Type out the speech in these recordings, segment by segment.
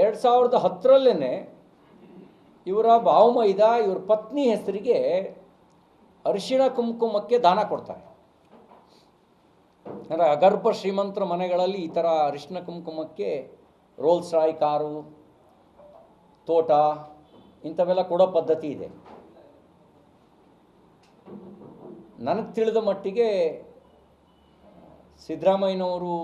ಎರಡು ಸಾವಿರದ ಹತ್ತರಲ್ಲೇ ಇವರ ಭಾವಮೈದ ಇವ್ರ ಪತ್ನಿ ಹೆಸರಿಗೆ ಅರಿಶಿಣ ಕುಂಕುಮಕ್ಕೆ ದಾನ ಕೊಡ್ತಾರೆ. ಅಂದರೆ ಅಗರ್ಭ ಶ್ರೀಮಂತರ ಮನೆಗಳಲ್ಲಿ ಈ ಥರ ಅರಿಶಿಣ ಕುಂಕುಮಕ್ಕೆ ರೋಲ್ಸ್ ರಾಯ್ ಕಾರು, ತೋಟ ಇಂಥವೆಲ್ಲ ಕೊಡೋ ಪದ್ಧತಿ ಇದೆ. ನನಗೆ ತಿಳಿದ ಮಟ್ಟಿಗೆ ಸಿದ್ದರಾಮಯ್ಯನವರು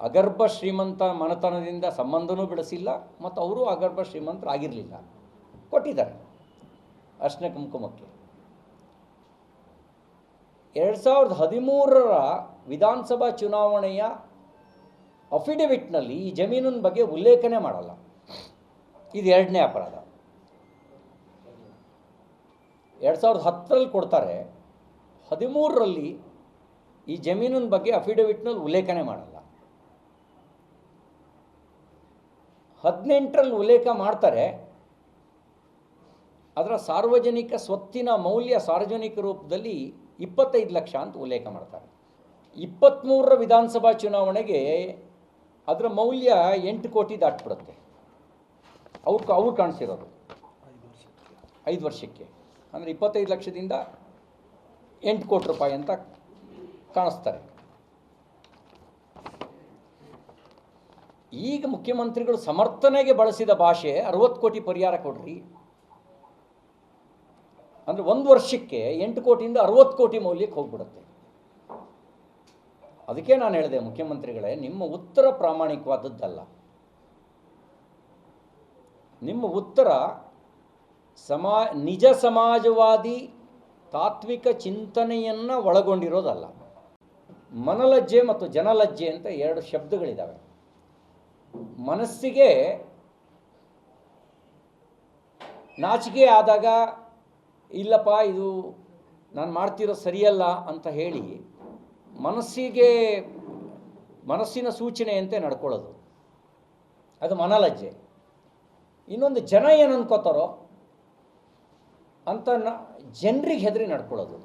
ಅಗರ್ಭ ಶ್ರೀಮಂತ ಮನತನದಿಂದ ಸಂಬಂಧನೂ ಬೆಳೆಸಿಲ್ಲ ಮತ್ತು ಅವರು ಅಗರ್ಭ ಶ್ರೀಮಂತರಾಗಿರಲಿಲ್ಲ. ಕೊಟ್ಟಿದ್ದಾರೆ. ಅಷ್ಟನ ಕುಂಕುಮಕ್ಕೆ. ಎರಡು ಸಾವಿರದ ಹದಿಮೂರರ ವಿಧಾನಸಭಾ ಚುನಾವಣೆಯ ಅಫಿಡವಿಟ್ನಲ್ಲಿ ಈ ಜಮೀನಿನ ಬಗ್ಗೆ ಉಲ್ಲೇಖನೆ ಮಾಡಲ್ಲ. ಇದು ಎರಡನೇ ಅಪರಾಧ. ಎರಡು ಸಾವಿರದ ಹತ್ತರಲ್ಲಿ ಕೊಡ್ತಾರೆ. ಹದಿಮೂರರಲ್ಲಿ ಈ ಜಮೀನಿನ ಬಗ್ಗೆ ಅಫಿಡವಿಟ್ನಲ್ಲಿ ಉಲ್ಲೇಖನೆ ಮಾಡಲ್ಲ. ಹದಿನೆಂಟರಲ್ಲಿ ಉಲ್ಲೇಖ ಮಾಡ್ತಾರೆ. ಅದರ ಸಾರ್ವಜನಿಕ ಸ್ವತ್ತಿನ ಮೌಲ್ಯ ಸಾರ್ವಜನಿಕ ರೂಪದಲ್ಲಿ ಇಪ್ಪತ್ತೈದು ಲಕ್ಷ ಅಂತ ಉಲ್ಲೇಖ ಮಾಡ್ತಾರೆ. ಇಪ್ಪತ್ತ್ಮೂರರ ವಿಧಾನಸಭಾ ಚುನಾವಣೆಗೆ ಅದರ ಮೌಲ್ಯ ಎಂಟು ಕೋಟಿ ದಾಟ್ಬಿಡುತ್ತೆ. ಅವ್ರು ಅವ್ರು ಕಾಣಿಸಿರೋದು. ಐದು ವರ್ಷಕ್ಕೆ. ಅಂದರೆ ಇಪ್ಪತ್ತೈದು ಲಕ್ಷದಿಂದ ಎಂಟು ಕೋಟಿ ರೂಪಾಯಿ ಅಂತ ಕಾಣಿಸ್ತಾರೆ. ಈಗ ಮುಖ್ಯಮಂತ್ರಿಗಳು ಸಮರ್ಥನೆಗೆ ಬಳಸಿದ ಭಾಷೆ ಅರವತ್ತು ಕೋಟಿ ಪರಿಹಾರ ಕೊಡ್ರಿ. ಅಂದರೆ ಒಂದು ವರ್ಷಕ್ಕೆ ಎಂಟು ಕೋಟಿಯಿಂದ ಅರವತ್ತು ಕೋಟಿ ಮೌಲ್ಯಕ್ಕೆ ಹೋಗ್ಬಿಡುತ್ತೆ. ಅದಕ್ಕೆ ನಾನು ಹೇಳಿದೆ ಮುಖ್ಯಮಂತ್ರಿಗಳೇ, ನಿಮ್ಮ ಉತ್ತರ ಪ್ರಾಮಾಣಿಕವಾದದ್ದಲ್ಲ. ನಿಮ್ಮ ಉತ್ತರ ಸಮಾ, ನಿಜ ಸಮಾಜವಾದಿ ತಾತ್ವಿಕ ಚಿಂತನೆಯನ್ನು ಒಳಗೊಂಡಿರೋದಲ್ಲ. ಮನಲಜ್ಜೆ ಮತ್ತು ಜನಲಜ್ಜೆ ಅಂತ ಎರಡು ಶಬ್ದಗಳಿದ್ದಾವೆ ಮನಸ್ಸಿಗೆ ನಾಚಿಕೆ ಆದಾಗ, ಇಲ್ಲಪ್ಪ, ಇದು ನಾನು ಮಾಡ್ತಿರೋ ಸರಿಯಲ್ಲ ಅಂತ ಹೇಳಿ ಮನಸ್ಸಿಗೆ ಮನಸ್ಸಿನ ಸೂಚನೆಯಂತೆ ನಡ್ಕೊಳ್ಳೋದು. ಅದು ಮನಲಜ್ಜೆ. ಇನ್ನೊಂದು ಜನ ಏನು ಅನ್ಕೋತಾರೋ ಅಂತ ನ ಜನರಿಗೆ ಹೆದರಿ ನಡ್ಕೊಳ್ಳೋದು.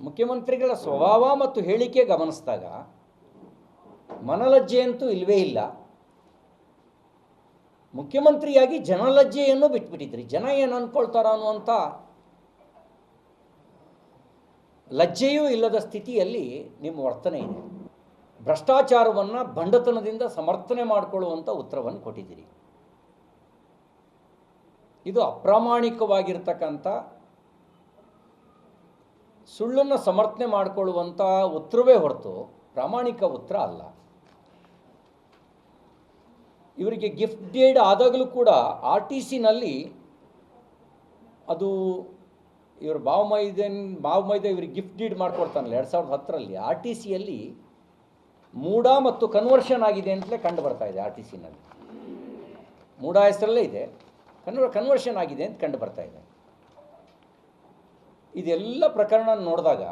ಮುಖ್ಯಮಂತ್ರಿಗಳ ಸ್ವಭಾವ ಮತ್ತು ಹೇಳಿಕೆ ಗಮನಿಸಿದಾಗ ಮನಲಜ್ಜೆ ಅಂತೂ ಇಲ್ಲವೇ ಇಲ್ಲ. ಮುಖ್ಯಮಂತ್ರಿಯಾಗಿ ಜನಲಜ್ಜೆಯನ್ನು ಬಿಟ್ಬಿಟ್ಟಿದ್ರಿ. ಜನ ಏನು ಅನ್ಕೊಳ್ತಾರ ಅನ್ನುವಂಥ ಲಜ್ಜೆಯೂ ಇಲ್ಲದ ಸ್ಥಿತಿಯಲ್ಲಿ ನಿಮ್ಮ ವರ್ತನೆ ಇದೆ. ಭ್ರಷ್ಟಾಚಾರವನ್ನು ಬಂಡತನದಿಂದ ಸಮರ್ಥನೆ ಮಾಡಿಕೊಳ್ಳುವಂಥ ಉತ್ತರವನ್ನು ಕೊಟ್ಟಿದ್ದೀರಿ. ಇದು ಅಪ್ರಾಮಾಣಿಕವಾಗಿರ್ತಕ್ಕಂಥ ಸುಳ್ಳನ್ನು ಸಮರ್ಥನೆ ಮಾಡಿಕೊಳ್ಳುವಂಥ ಉತ್ತರವೇ ಹೊರತು ಪ್ರಾಮಾಣಿಕ ಉತ್ತರ ಅಲ್ಲ. ಇವರಿಗೆ ಗಿಫ್ಟ್ ಡೇಡ್ ಆದಾಗಲೂ ಕೂಡ ಆರ್ ಟಿ ಸಿನಲ್ಲಿ ಅದು ಇವರು ಬಾವು ಬಾವಮೈದ ಇವ್ರಿಗೆ ಗಿಫ್ಟ್ ಡೀಡ್ ಮಾಡಿಕೊಡ್ತಾನಲ್ಲ, ಎರಡು ಸಾವಿರದ ಹತ್ತರಲ್ಲಿ ಆರ್ ಟಿ ಸಿಯಲ್ಲಿ ಮೂಡ ಮತ್ತು ಕನ್ವರ್ಷನ್ ಆಗಿದೆ ಅಂತಲೇ ಕಂಡು ಬರ್ತಾ ಇದೆ ಆರ್ ಟಿ ಸಿನಲ್ಲಿ ಮೂಡ ಹೆಸರಲ್ಲೇ ಇದೆ. ಕನ್ವರ್ ಕನ್ವರ್ಷನ್ ಆಗಿದೆ ಅಂತ ಕಂಡು ಬರ್ತಾ ಇದೆ. ಇದೆಲ್ಲ ಪ್ರಕರಣ ನೋಡಿದಾಗ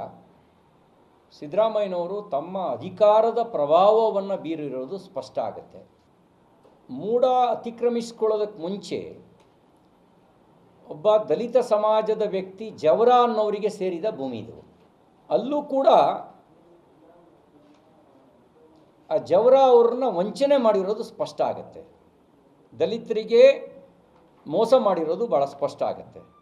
ಸಿದ್ದರಾಮಯ್ಯನವರು ತಮ್ಮ ಅಧಿಕಾರದ ಪ್ರಭಾವವನ್ನು ಬೀರಿರೋದು ಸ್ಪಷ್ಟ ಆಗುತ್ತೆ. ಮೂಡ ಅತಿಕ್ರಮಿಸ್ಕೊಳ್ಳೋದಕ್ಕೆ ಮುಂಚೆ ಒಬ್ಬ ದಲಿತ ಸಮಾಜದ ವ್ಯಕ್ತಿ ಜವರ ಅನ್ನೋರಿಗೆ ಸೇರಿದ ಭೂಮಿ ಇದು. ಅಲ್ಲೂ ಕೂಡ ಆ ಜವರ ಅವ್ರನ್ನ ವಂಚನೆ ಮಾಡಿರೋದು ಸ್ಪಷ್ಟ ಆಗುತ್ತೆ. ದಲಿತರಿಗೆ ಮೋಸ ಮಾಡಿರೋದು ಭಾಳ ಸ್ಪಷ್ಟ ಆಗುತ್ತೆ.